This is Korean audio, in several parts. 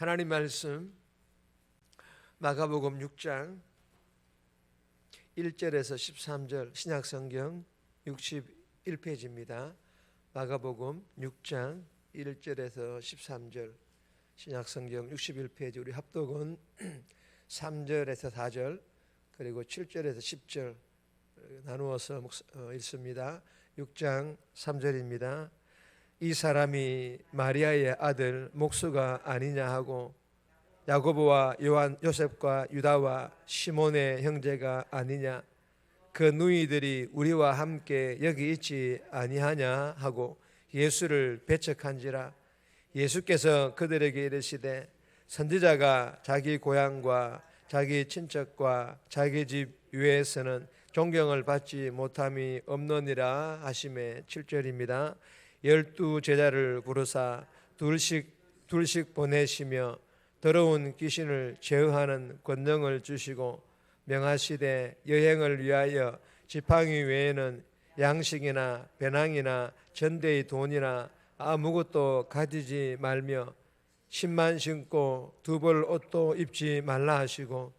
하나님 말씀 마가복음 6장 1절에서 13절 신약 성경 61페이지입니다. 마가복음 6장 1절에서 13절 신약 성경 61페이지 우리 합독은 3절에서 4절 그리고 7절에서 10절 나누어서 어, 읽습니다. 6장 3절입니다. 이 사람이 마리아의 아들 목수가 아니냐 하고 야고보와 요한 요셉과 유다와 시몬의 형제가 아니냐? 그 누이들이 우리와 함께 여기 있지 아니하냐? 하고 예수를 배척한지라. 예수께서 그들에게 이르시되 선지자가 자기 고향과 자기 친척과 자기 집 위에서는 존경을 받지 못함이 없느니라 하심에 7절입니다. 열두 제자를 부르사 둘씩 둘씩 보내시며 더러운 귀신을 제어하는 권능을 주시고 명하시되 여행을 위하여 지팡이 외에는 양식이나 배낭이나 전대의 돈이나 아무것도 가지지 말며 신만 신고 두 벌 옷도 입지 말라 하시고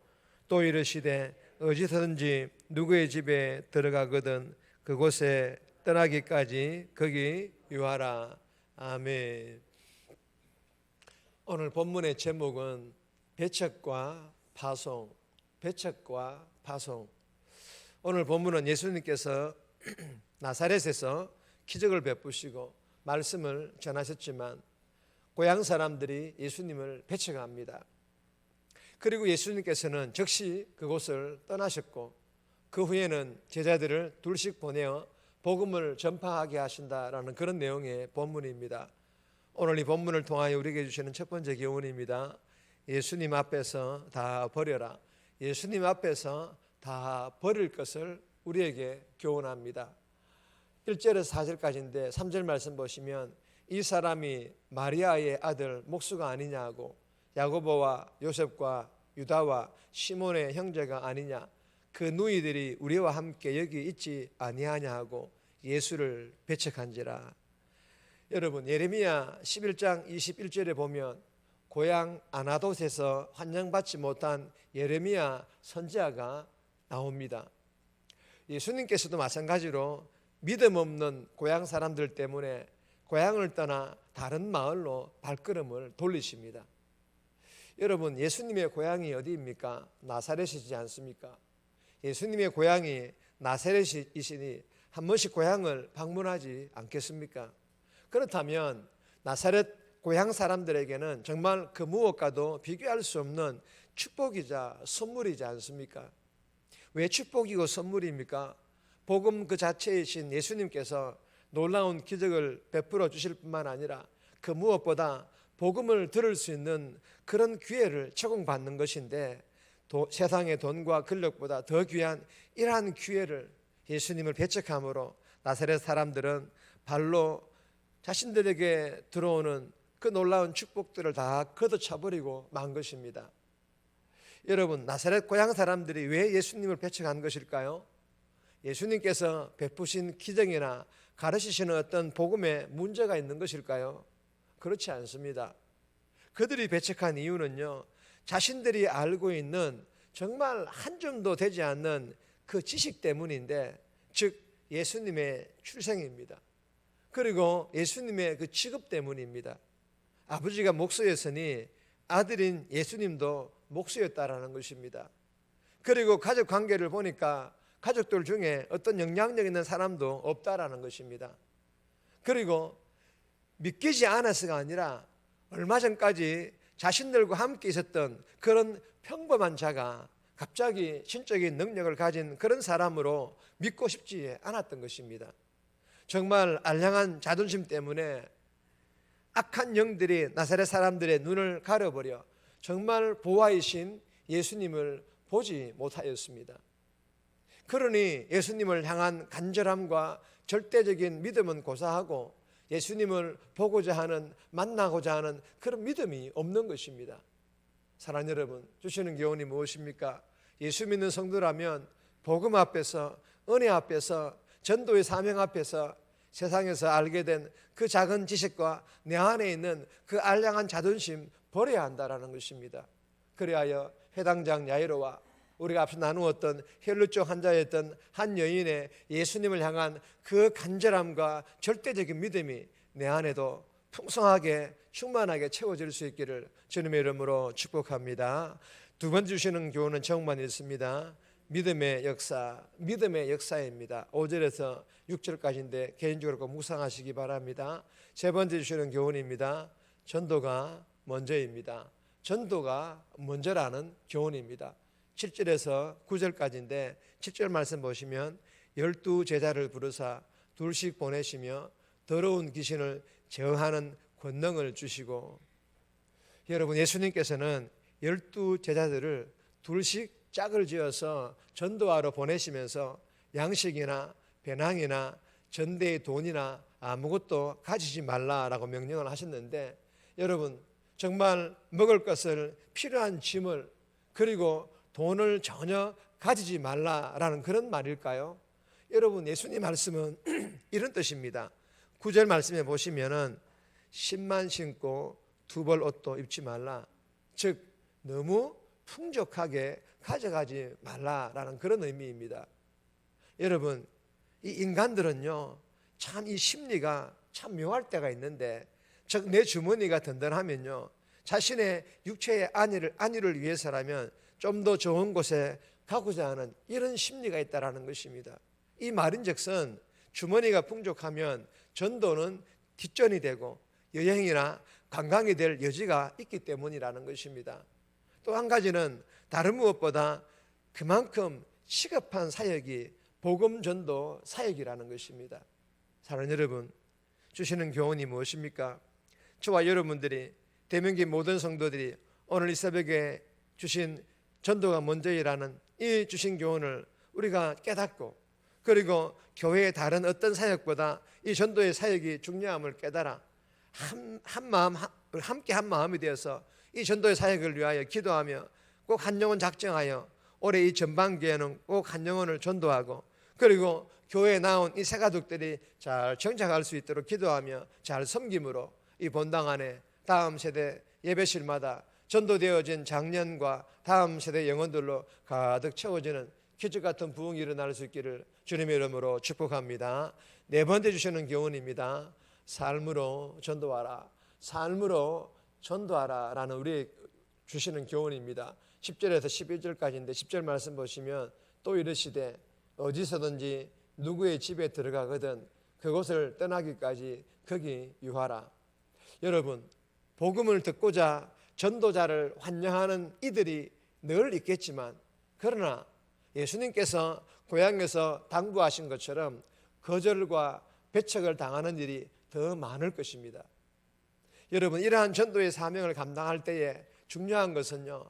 또 이르시되 어디서든지 누구의 집에 들어가거든 그곳에 떠나기까지 거기 유하라 아멘. 오늘 본문의 제목은 배척과 파송, 배척과 파송. 오늘 본문은 예수님께서 나사렛에서 기적을 베푸시고 말씀을 전하셨지만 고향 사람들이 예수님을 배척합니다. 그리고 예수님께서는 즉시 그곳을 떠나셨고 그 후에는 제자들을 둘씩 보내어 복음을 전파하게 하신다라는 그런 내용의 본문입니다. 오늘 이 본문을 통하여 우리에게 주시는 첫 번째 교훈입니다. 예수님 앞에서 다 버려라. 예수님 앞에서 다 버릴 것을 우리에게 교훈합니다. 1절에서 4절까지인데 3절 말씀 보시면 이 사람이 마리아의 아들 목수가 아니냐고 야고보와 요셉과 유다와 시몬의 형제가 아니냐 그 누이들이 우리와 함께 여기 있지 아니하냐 하고 예수를 배척한지라 여러분 예레미야 11장 21절에 보면 고향 아나돗에서 환영받지 못한 예레미야 선지자가 나옵니다. 예수님께서도 마찬가지로 믿음 없는 고향 사람들 때문에 고향을 떠나 다른 마을로 발걸음을 돌리십니다. 여러분 예수님의 고향이 어디입니까? 나사렛이지 않습니까? 예수님의 고향이 나사렛이시니 한 번씩 고향을 방문하지 않겠습니까? 그렇다면 나사렛 고향 사람들에게는 정말 그 무엇과도 비교할 수 없는 축복이자 선물이지 않습니까? 왜 축복이고 선물입니까? 복음 그 자체이신 예수님께서 놀라운 기적을 베풀어 주실 뿐만 아니라 그 무엇보다 복음을 들을 수 있는 그런 기회를 제공받는 것인데 도, 세상의 돈과 권력보다 더 귀한 이러한 기회를 예수님을 배척함으로 나사렛 사람들은 발로 자신들에게 들어오는 그 놀라운 축복들을 다 걷어차버리고 만 것입니다. 여러분 나사렛 고향 사람들이 왜 예수님을 배척한 것일까요? 예수님께서 베푸신 기적이나 가르치시는 어떤 복음에 문제가 있는 것일까요? 그렇지 않습니다. 그들이 배척한 이유는요. 자신들이 알고 있는 정말 한 점도 되지 않는 그 지식 때문인데 즉 예수님의 출생입니다. 그리고 예수님의 그 직업 때문입니다. 아버지가 목수였으니 아들인 예수님도 목수였다라는 것입니다. 그리고 가족 관계를 보니까 가족들 중에 어떤 영향력 있는 사람도 없다라는 것입니다. 그리고 믿기지 않아서가 아니라 얼마 전까지 자신들과 함께 있었던 그런 평범한 자가 갑자기 신적인 능력을 가진 그런 사람으로 믿고 싶지 않았던 것입니다. 정말 알량한 자존심 때문에 악한 영들이 나사렛 사람들의 눈을 가려버려 정말 보아이신 예수님을 보지 못하였습니다. 그러니 예수님을 향한 간절함과 절대적인 믿음은 고사하고 예수님을 보고자 하는 만나고자 하는 그런 믿음이 없는 것입니다. 사랑 여러분, 주시는 교훈이 무엇입니까? 예수 믿는 성도라면 복음 앞에서 은혜 앞에서 전도의 사명 앞에서 세상에서 알게 된 그 작은 지식과 내 안에 있는 그 알량한 자존심 버려야 한다라는 것입니다. 그리하여 해당장 야이로와 우리가 앞서 나누었던 혈루증 환자였던 한 여인의 예수님을 향한 그 간절함과 절대적인 믿음이 내 안에도 풍성하게 충만하게 채워질 수 있기를 주님의 이름으로 축복합니다. 두번 주시는 교훈은 정말 있습니다. 믿음의 역사, 믿음의 역사입니다. 5절에서 6절까지인데 개인적으로 꼭 묵상하시기 바랍니다. 세 번째 주시는 교훈입니다. 전도가 먼저입니다. 전도가 먼저라는 교훈입니다. 7절에서 9절까지인데 7절 말씀 보시면 열두 제자를 부르사 둘씩 보내시며 더러운 귀신을 제어하는 권능을 주시고 여러분 예수님께서는 열두 제자들을 둘씩 짝을 지어서 전도하러 보내시면서 양식이나 배낭이나 전대의 돈이나 아무것도 가지지 말라라고 명령을 하셨는데 여러분 정말 먹을 것을 필요한 짐을 그리고 돈을 전혀 가지지 말라라는 그런 말일까요? 여러분 예수님 말씀은 이런 뜻입니다. 구절 말씀에 보시면은 십만 신고 두 벌 옷도 입지 말라. 즉 너무 풍족하게 가져가지 말라라는 그런 의미입니다. 여러분 이 인간들은요 참 이 심리가 참 묘할 때가 있는데 즉 내 주머니가 든든하면요 자신의 육체의 안위를 안위를 위해서라면 좀 더 좋은 곳에 가고자 하는 이런 심리가 있다라는 것입니다. 이 말인즉슨 주머니가 풍족하면 전도는 뒷전이 되고 여행이나 관광이 될 여지가 있기 때문이라는 것입니다. 또 한 가지는 다른 무엇보다 그만큼 시급한 사역이 복음 전도 사역이라는 것입니다. 사랑하는 여러분, 주시는 교훈이 무엇입니까? 저와 여러분들이 대명기 모든 성도들이 오늘 이 새벽에 주신 전도가 먼저이라는 이 주신 교훈을 우리가 깨닫고 그리고 교회의 다른 어떤 사역보다 이 전도의 사역이 중요함을 깨달아 한, 한 마음 한- 함께 한 마음이 되어서 이 전도의 사역을 위하여 기도하며 꼭 한 영혼 작정하여 올해 이 전반기에는 꼭 한 영혼을 전도하고 그리고 교회에 나온 이 새 가족들이 잘 정착할 수 있도록 기도하며 잘 섬김으로 이 본당 안에 다음 세대 예배실마다 전도되어진 장년과 다음 세대 영혼들로 가득 채워지는 기적 같은 부흥이 일어날 수 있기를 주님의 이름으로 축복합니다. 네 번째 주시는 교훈입니다. 삶으로 전도하라. 삶으로 전도하라 라는 우리 주시는 교훈입니다. 10절에서 11절까지인데 10절 말씀 보시면 또 이르시되 어디서든지 누구의 집에 들어가거든 그곳을 떠나기까지 거기 유하라. 여러분 복음을 듣고자 전도자를 환영하는 이들이 늘 있겠지만 그러나 예수님께서 고향에서 당부하신 것처럼 거절과 배척을 당하는 일이 더 많을 것입니다. 여러분 이러한 전도의 사명을 감당할 때에 중요한 것은요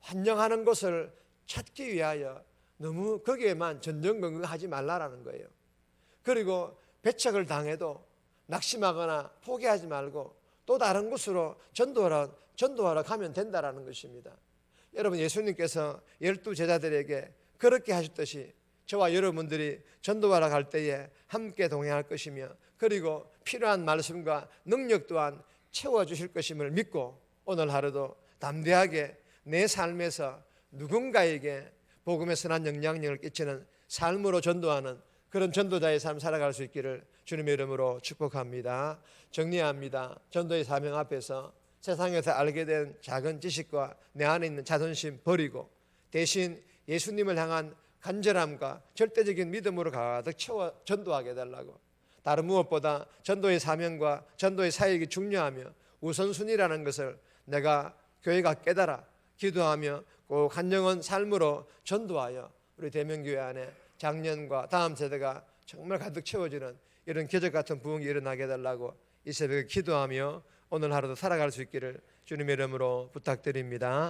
환영하는 것을 찾기 위하여 너무 거기에만 전전긍긍하지 말라라는 거예요. 그리고 배척을 당해도 낙심하거나 포기하지 말고 또 다른 곳으로 전도하러 전도하러 가면 된다라는 것입니다. 여러분 예수님께서 열두 제자들에게 그렇게 하셨듯이 저와 여러분들이 전도하러 갈 때에 함께 동행할 것이며 그리고 필요한 말씀과 능력 또한 채워 주실 것임을 믿고 오늘 하루도 담대하게 내 삶에서 누군가에게 복음의 선한 영향력을 끼치는 삶으로 전도하는 그런 전도자의 삶 살아갈 수 있기를 주님의 이름으로 축복합니다. 정리합니다. 전도의 사명 앞에서 세상에서 알게 된 작은 지식과 내 안에 있는 자존심 버리고 대신 예수님을 향한 간절함과 절대적인 믿음으로 가득 채워 전도하게 해달라고 다른 무엇보다 전도의 사명과 전도의 사역이 중요하며 우선순위라는 것을 내가 교회가 깨달아 기도하며 꼭 한 영혼 삶으로 전도하여 우리 대명교회 안에 작년과 다음 세대가 정말 가득 채워지는 이런 기적 같은 부흥이 일어나게 해달라고 이 새벽에 기도하며 오늘 하루도 살아갈 수 있기를 주님의 이름으로 부탁드립니다.